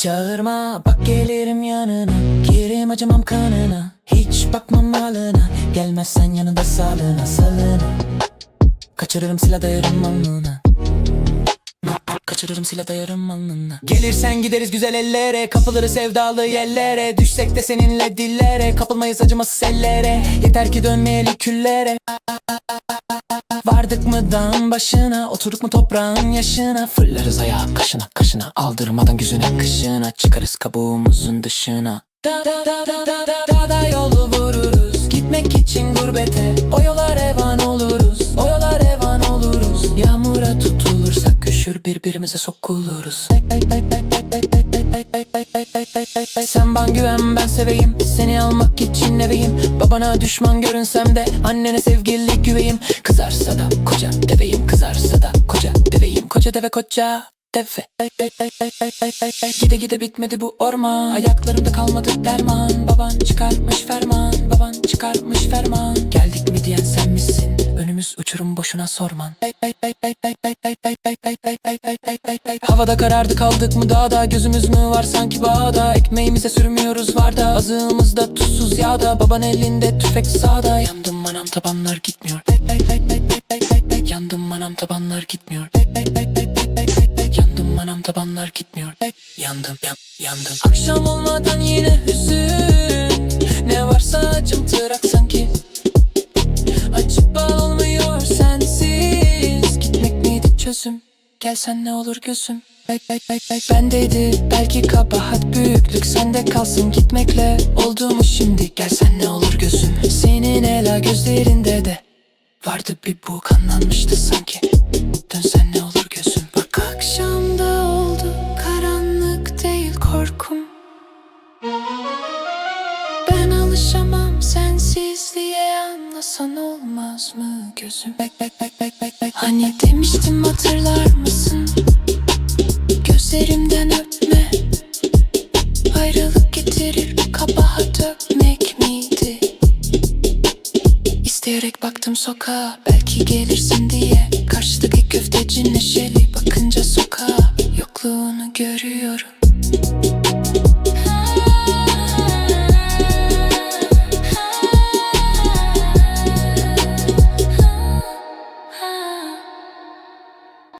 Çağırma bak gelirim yanına. Girim acımam kanına. Hiç bakmam malına. Gelmezsen yanında sağlığına salına Kaçırırım silah dayarım alnına. Kaçırırım silah dayarım alnına. Gelirsen gideriz güzel ellere. Kapılırı sevdalı yerlere. Düşsek de seninle dillere. Kapılmayız acımasız ellere. Yeter ki dönmeyeli küllere Vardık mı dağın başına? Oturduk mu toprağın yaşına? Fırlarız ayağa kaşına kaşına. Aldırmadan güzüne kışına Çıkarız kabuğumuzun dışına. Da da da da da da da da yolu vururuz. Gitmek için gurbete. O yola revan oluruz. O yola revan oluruz. Yağmura tutulursak üşür birbirimize sokuluruz sen bana güven ben seveyim. Seni almak için eveyim. Babana düşman görünsem de Annene sevgili güveyim. Kızarsa da koca deveyim. Kızarsa da koca deveyim. Koca deve koca deve. Gide gide bitmedi bu orman. Ayaklarımda kalmadı derman. Baban çıkarmış ferman. Baban çıkarmış ferman. Geldik mi diyen sen misin? Önümüz uçurum boşuna sorman Havada karardı kaldık mı dağda? Gözümüz mü var sanki bağda? Ekmeğimize sürmüyoruz var da Azığımızda tuzsuz yağda. Baban elinde tüfek sağda. Yandım manam tabanlar gitmiyor. Yandım manam tabanlar gitmiyor. Yandım manam tabanlar gitmiyor. Yandım yan, yandım. Akşam olmadan yine hüzün. Ne varsa acımtırak sanki. Açıp olmuyor sensiz. Gitmek miydi çözüm? Gelsen ne olur gözüm Bek Bendeydi belki kabahat büyüklük Sende kalsın. Gitmekle Oldu mu şimdi gelsen ne olur gözüm Senin ela gözlerinde de Vardı bir bu kanlanmıştı sanki. Dönsen ne olur gözüm Bak akşamda oldu Karanlık değil korkum. Ben alışamam sensizliğe anlasan olmaz mı gözüm? Hani demiştim hatırlar mısın kabaha dökmek miydi? İsteyerek baktım sokağa belki gelirsin diye Karşıdaki köfteci neşeli bakınca sokağa